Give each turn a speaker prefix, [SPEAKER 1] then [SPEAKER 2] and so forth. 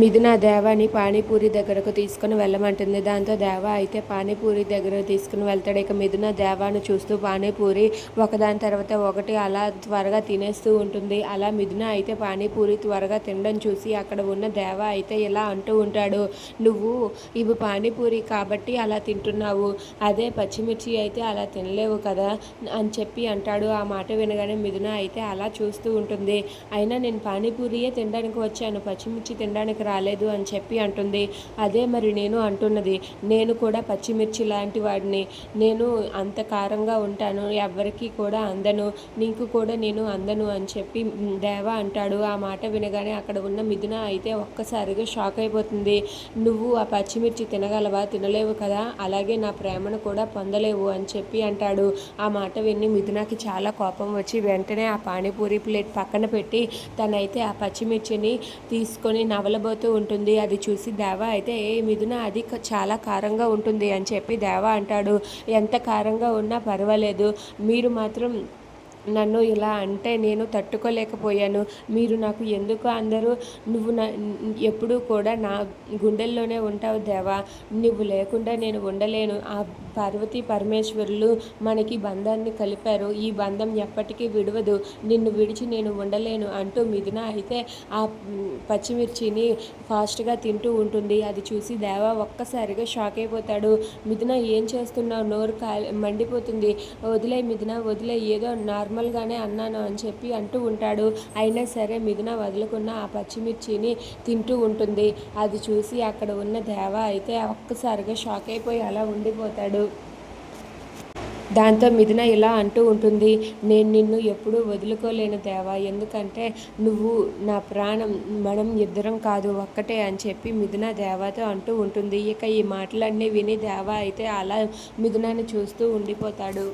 [SPEAKER 1] మిథున దేవాని పానీపూరి దగ్గరకు తీసుకుని వెళ్ళమంటుంది. దాంతో దేవ అయితే పానీపూరి దగ్గర తీసుకుని వెళ్తాడు. ఇక మిథున దేవాను చూస్తూ పానీపూరి ఒకదాని తర్వాత ఒకటి అలా త్వరగా తినేస్తూ ఉంటుంది. అలా మిథున అయితే పానీపూరి త్వరగా తినడం చూసి అక్కడ ఉన్న దేవ అయితే ఇలా అంటూ ఉంటాడు. నువ్వు ఇవి పానీపూరి కాబట్టి అలా తింటున్నావు. అదే పచ్చిమిర్చి అయితే అలా తినలేవు కదా అని చెప్పి అంటాడు. ఆ మాట వినగానే మిథున అయితే అలా చూస్తూ ఉంటుంది. అయినా నేను పానీపూరియే తినడానికి వచ్చాను. పచ్చిమిర్చి తినడానికి రాలేదు అని చెప్పి అంటుంది. అదే మరి నేను అంటున్నది. నేను కూడా పచ్చిమిర్చి లాంటి వాడిని. నేను అంత కారంగా ఉంటాను. ఎవరికి కూడా అందను. నీకు కూడా నేను అందను అని చెప్పి దేవ అంటాడు. ఆ మాట వినగానే అక్కడ ఉన్న మిథున అయితే ఒక్కసారిగా షాక్ అయిపోతుంది. నువ్వు ఆ పచ్చిమిర్చి తినగలవా? తినలేవు కదా. అలాగే నా ప్రేమను కూడా పొందలేవు అని చెప్పి అంటాడు. ఆ మాట విని మిథునకి చాలా కోపం వచ్చి వెంటనే ఆ పానీపూరి ప్లేట్ పక్కన పెట్టి తనైతే ఆ పచ్చిమిర్చిని తీసుకొని నవల ఉండబోతూ ఉంటుంది. అది చూసి దేవ అయితే ఏ మిథున అది చాలా కారంగా ఉంటుంది అని చెప్పి దేవ అంటాడు. ఎంత కారంగా ఉన్నా పర్వాలేదు. మీరు మాత్రం నన్ను ఇలా అంటే నేను తట్టుకోలేకపోయాను. మీరు నాకు ఎందుకు అందరూ నువ్వు నా ఎప్పుడూ కూడా నా గుండెల్లోనే ఉంటావు దేవా. నువ్వు లేకుండా నేను ఉండలేను. ఆ పార్వతీ పరమేశ్వరులు మనకి బంధాన్ని కలిపారు. ఈ బంధం ఎప్పటికీ విడవదు. నిన్ను విడిచి నేను ఉండలేను అంటూ మిథున అయితే ఆ పచ్చిమిర్చిని ఫాస్ట్గా తింటూ ఉంటుంది. అది చూసి దేవా ఒక్కసారిగా షాక్ అయిపోతాడు. మిథున ఏం చేస్తున్నావు? నోరు కా మండిపోతుంది. వదిలే మిథున వదిలే. ఏదో నార్మల్గానే అన్నాను అని చెప్పి అంటూ ఉంటాడు. అయినా సరే మిథున వదులుకున్న ఆ పచ్చిమిర్చిని తింటూ ఉంటుంది. అది చూసి అక్కడ ఉన్న దేవ అయితే ఒక్కసారిగా షాక్ అయిపోయి అలా ఉండిపోతాడు. దాంతో మిథున ఇలా అంటూ ఉంటుంది. నేను నిన్ను ఎప్పుడూ వదులుకోలేను దేవా. ఎందుకంటే నువ్వు నా ప్రాణం మనం ఇద్దరం కాదు ఒక్కటే అని చెప్పి మిథున దేవాతో అంటూ ఉంటుంది. ఇక ఈ మాటలన్నీ విని దేవా అయితే అలా మిథునాన్ని చూస్తూ ఉండిపోతాడు.